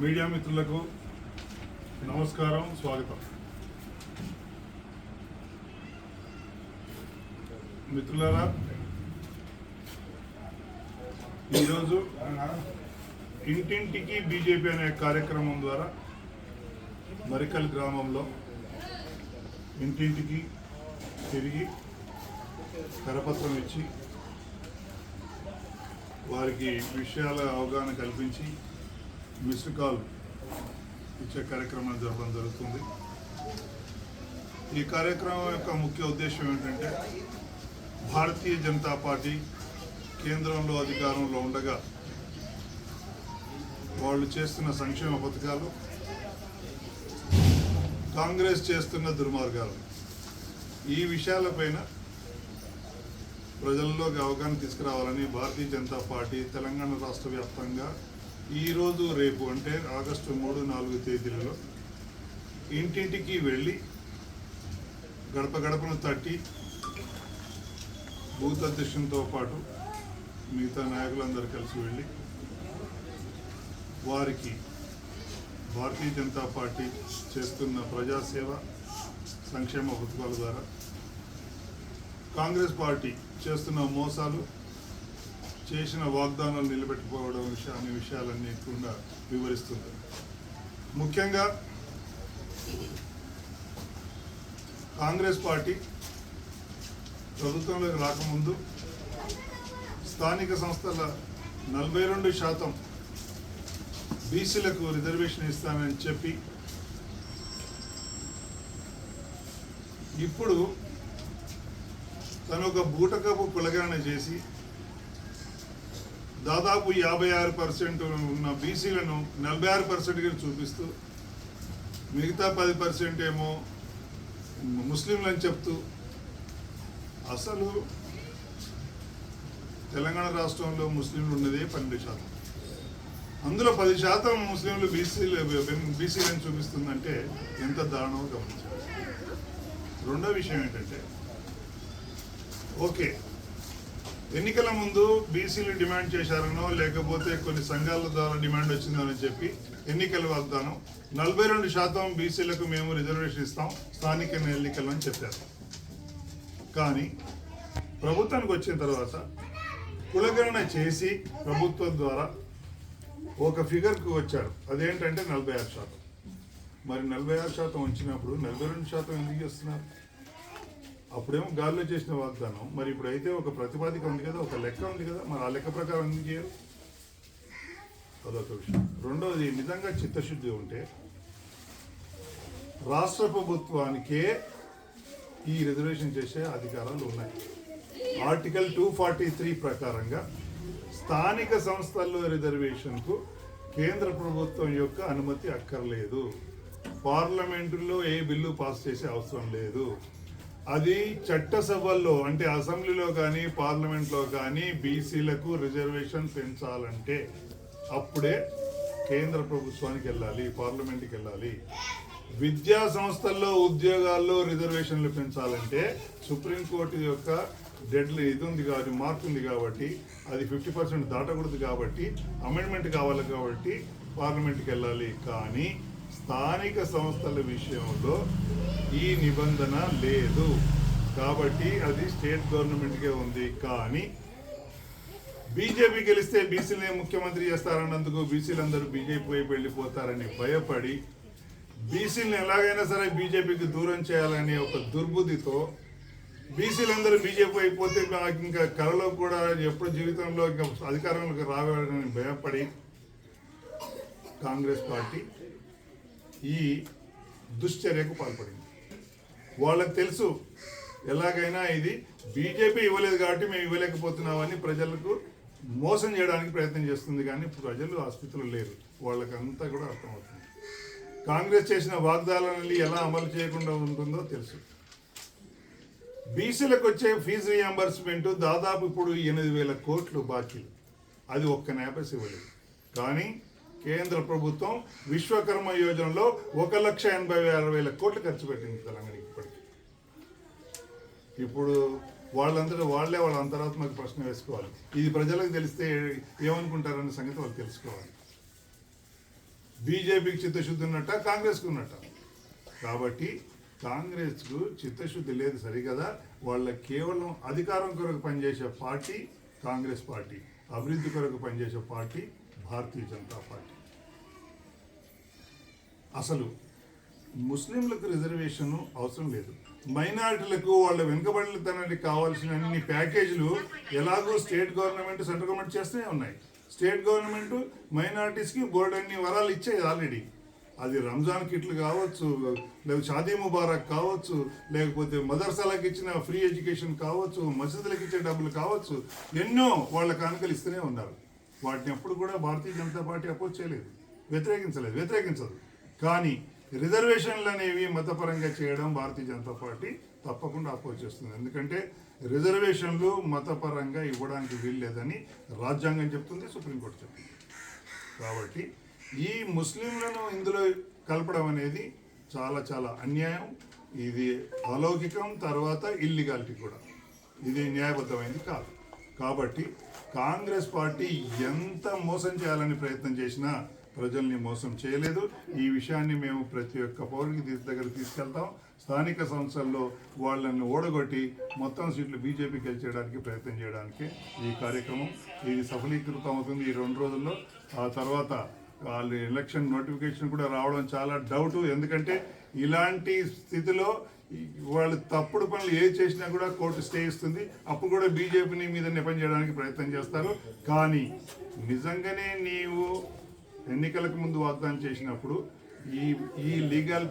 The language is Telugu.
మీడియా మిత్రులకు నమస్కారం స్వాగతం. మిత్రులారా ఈరోజు ఇంటింటికి బీజేపీ అనే కార్యక్రమం ద్వారా మరికల్ గ్రామంలో ఇంటింటికి తిరిగి కరపత్రం ఇచ్చి వారికి విషయాల అవగాహన కల్పించి మిస్డ్ కాల్ ఇచ్చే కార్యక్రమం జరపడం జరుగుతుంది. ఈ కార్యక్రమం యొక్క ముఖ్య ఉద్దేశం ఏంటంటే భారతీయ జనతా పార్టీ కేంద్రంలో అధికారంలో ఉండగా వాళ్ళు చేస్తున్న సంక్షేమ పథకాలు కాంగ్రెస్ చేస్తున్న దుర్మార్గాలు. ఈ విషయాలపైన ప్రజల్లోకి అవగాహన తీసుకురావాలని భారతీయ జనతా పార్టీ తెలంగాణ రాష్ట్ర వ్యాప్తంగా ఈరోజు రేపు అంటే ఆగస్టు మూడు నాలుగు తేదీలలో ఇంటింటికి వెళ్ళి గడప గడపను తట్టి బూత్ అధ్యక్షునితో పాటు మిగతా నాయకులందరూ కలిసి వెళ్ళి వారికి భారతీయ జనతా పార్టీ చేస్తున్న ప్రజాసేవ సంక్షేమ పథకాల ద్వారా కాంగ్రెస్ పార్టీ చేస్తున్న మోసాలు చేసిన వాగ్దానాలు నిలబెట్టుకోవడం విషయ అనే విషయాలన్నీ కూడా వివరిస్తుంది ముఖ్యంగా కాంగ్రెస్ పార్టీ ప్రభుత్వంలోకి రాకముందు స్థానిక సంస్థల నలభై రెండు శాతం బీసీలకు రిజర్వేషన్ ఇస్తానని చెప్పి ఇప్పుడు తను ఒక బూటకపు కులగణన చేసి దాదాపు యాభై ఆరు పర్సెంట్ ఉన్న బీసీలను నలభై ఆరు పర్సెంట్గా చూపిస్తూ మిగతా పది పర్సెంట్ ఏమో ముస్లింలని చెప్తూ అసలు తెలంగాణ రాష్ట్రంలో ముస్లింలు ఉన్నదే పన్నెండు శాతం. అందులో పది శాతం ముస్లింలు బీసీలు బీసీలను చూపిస్తుందంటే ఎంత దారుణమో గమనించాలి రెండో విషయం ఏంటంటే ఓకే ఎన్నికల ముందు బీసీలు డిమాండ్ చేశారనో లేకపోతే కొన్ని సంఘాల ద్వారా డిమాండ్ వచ్చిందో అని చెప్పి ఎన్నికల వాగ్దానం నలభై రెండు శాతం బీసీలకు మేము రిజర్వేషన్ ఇస్తాం. స్థానిక ఎన్నికలు అని చెప్పారు. కానీ ప్రభుత్వానికి వచ్చిన తర్వాత కులగణన చేసి ప్రభుత్వం ద్వారా ఒక ఫిగర్కు వచ్చారు. అదేంటంటే నలభై ఆరు శాతం. మరి నలభై ఆరు శాతం వచ్చినప్పుడు నలభై రెండు శాతం ఎందుకు చేస్తున్నారు? అప్పుడేమో గాల్లో చేసిన వాగ్దానం. మరి ఇప్పుడైతే ఒక ప్రతిపాదిక ఉంది కదా ఒక లెక్క ఉంది కదా మరి ఆ లెక్క ప్రకారం ఎందుకు చేయరు అదొక విషయం. రెండవది నిజంగా చిత్తశుద్ధి ఉంటే రాష్ట్ర ప్రభుత్వానికే ఈ రిజర్వేషన్ చేసే అధికారాలు ఉన్నాయి. ఆర్టికల్ టూ ఫార్టీ త్రీ ప్రకారంగా స్థానిక సంస్థల్లో రిజర్వేషన్కు కేంద్ర ప్రభుత్వం యొక్క అనుమతి అక్కర్లేదు. పార్లమెంటులో ఏ బిల్లు పాస్ చేసే అవసరం లేదు. అది చట్టసభల్లో అంటే అసెంబ్లీలో కానీ పార్లమెంట్లో కానీ బీసీలకు రిజర్వేషన్ పెంచాలంటే అప్పుడే కేంద్ర ప్రభుత్వానికి వెళ్ళాలి పార్లమెంట్కి వెళ్ళాలి. విద్యా సంస్థల్లో ఉద్యోగాల్లో రిజర్వేషన్లు పెంచాలంటే సుప్రీంకోర్టు యొక్క డెడ్ ఇది ఉంది కాబట్టి మార్క్ ఉంది కాబట్టి అది ఫిఫ్టీ పర్సెంట్ దాటకూడదు కాబట్టి అమెండ్మెంట్ కావాలి కాబట్టి పార్లమెంట్కి వెళ్ళాలి. కానీ స్థానిక సంస్థల విషయంలో ఈ నిబంధన లేదు. కాబట్టి అది స్టేట్ గవర్నమెంట్కే ఉంది. కానీ బీజేపీ గెలిస్తే బీసీలే ముఖ్యమంత్రి చేస్తారన్నందుకు బీసీలందరూ బీజేపీ వైపు వెళ్ళిపోతారని భయపడి బీసీలను ఎలాగైనా సరే బీజేపీకి దూరం చేయాలనే ఒక దుర్బుద్ధితో బీసీలందరూ బీజేపీ అయిపోతే నాకు ఇంకా కళలో కూడా ఎప్పుడు జీవితంలో ఇంకా అధికారంలోకి రావాలని భయపడి కాంగ్రెస్ పార్టీ ఈ దుశ్చర్యకు పాల్పడింది. వాళ్ళకి తెలుసు ఎలాగైనా ఇది బీజేపీ ఇవ్వలేదు కాబట్టి మేము ఇవ్వలేకపోతున్నామని ప్రజలకు మోసం చేయడానికి ప్రయత్నం చేస్తుంది కానీ ప్రజలు ఆ లేరు. వాళ్ళకంతా కూడా అర్థమవుతుంది. కాంగ్రెస్ చేసిన వాగ్దానాన్ని ఎలా అమలు చేయకుండా ఉంటుందో తెలుసు. బీసీలకు వచ్చే ఫీజు రియంబర్స్మెంట్ దాదాపు ఇప్పుడు ఎనిమిది వేల కోట్లు బాకీలు. అది ఒక్క నేపస్ ఇవ్వలేదు. కానీ కేంద్ర ప్రభుత్వం విశ్వకర్మ యోజనలో ఒక లక్ష ఎనభై ఆరు వేల కోట్లు ఖర్చు పెట్టింది తెలంగాణకి ఇప్పటికి. ఇప్పుడు వాళ్ళందరూ వాళ్ళే వాళ్ళ అంతరాత్మక ప్రశ్న వేసుకోవాలి. ఇది ప్రజలకు తెలిస్తే ఏమనుకుంటారనే సంగతి వాళ్ళు తెలుసుకోవాలి. బీజేపీకి చిత్తశుద్ధి ఉన్నట్ట కాంగ్రెస్కి ఉన్నట్ట? కాబట్టి కాంగ్రెస్కు చిత్తశుద్ధి లేదు సరికదా వాళ్ళ కేవలం అధికారం కొరకు పనిచేసే పార్టీ కాంగ్రెస్ పార్టీ అభివృద్ధి కొరకు పనిచేసే పార్టీ భారతీయ జనతా పార్టీ. అసలు ముస్లింలకు రిజర్వేషన్ అవసరం లేదు. మైనారిటీలకు వాళ్ళ వెనుకబడితనానికి కావాల్సిన అన్ని ప్యాకేజీలు ఎలాగో స్టేట్ గవర్నమెంట్ సెంట్రల్ గవర్నమెంట్ చేస్తూనే ఉన్నాయి. స్టేట్ గవర్నమెంట్ మైనారిటీస్కి బోర్డు అన్ని వరాలు ఇచ్చాయి ఆల్రెడీ. అది రంజాన్ కిట్లు కావచ్చు లేకపోతే షాదీ ముబారక్ కావచ్చు లేకపోతే మదర్సాలకు ఇచ్చిన ఫ్రీ ఎడ్యుకేషన్ కావచ్చు మసీదులకు ఇచ్చే డబ్బులు కావచ్చు ఎన్నో వాళ్ళ కానుకలు ఇస్తూనే ఉన్నారు. వాటిని ఎప్పుడు కూడా భారతీయ జనతా పార్టీ అపోజ్ చేయలేదు. వ్యతిరేకించలేదు. వ్యతిరేకించదు. కానీ రిజర్వేషన్లు అనేవి మతపరంగా చేయడం భారతీయ జనతా పార్టీ తప్పకుండా అపోజ్ చేస్తుంది. ఎందుకంటే రిజర్వేషన్లు మతపరంగా ఇవ్వడానికి వీల్లేదని రాజ్యాంగం చెప్తుంది సుప్రీంకోర్టు చెప్తుంది. కాబట్టి ఈ ముస్లింలను ఇందులో కలపడం అనేది చాలా చాలా అన్యాయం. ఇది అలౌకికం తర్వాత ఇల్లీగాలిటీ కూడా. ఇది న్యాయబద్ధమైంది కాదు. కాబట్టి కాంగ్రెస్ పార్టీ ఎంత మోసం చేయాలని ప్రయత్నం చేసినా ప్రజల్ని మోసం చేయలేదు. ఈ విషయాన్ని మేము ప్రతి ఒక్క పౌరుడికి దగ్గర తీసుకెళ్తాం. స్థానిక సంస్థల్లో వాళ్ళని ఓడగొట్టి మొత్తం సీట్లు బీజేపీ గెలిచేయడానికి ప్రయత్నం చేయడానికి ఈ కార్యక్రమం ఇది సఫలీకృతం అవుతుంది ఈ రెండు రోజుల్లో. ఆ తర్వాత వాళ్ళు ఎలక్షన్ నోటిఫికేషన్ కూడా రావడం చాలా డౌట్. ఎందుకంటే ఇలాంటి స్థితిలో వాళ్ళు తప్పుడు పనులు ఏ చేసినా కూడా కోర్టు స్టే ఇస్తుంది. అప్పుడు కూడా బీజేపీని మీద నిపం చేయడానికి ప్రయత్నం చేస్తారు. కానీ నిజంగానే నీవు ఎన్నికలకు ముందు వాగ్దానం చేసినప్పుడు ఈ ఈ లీగల్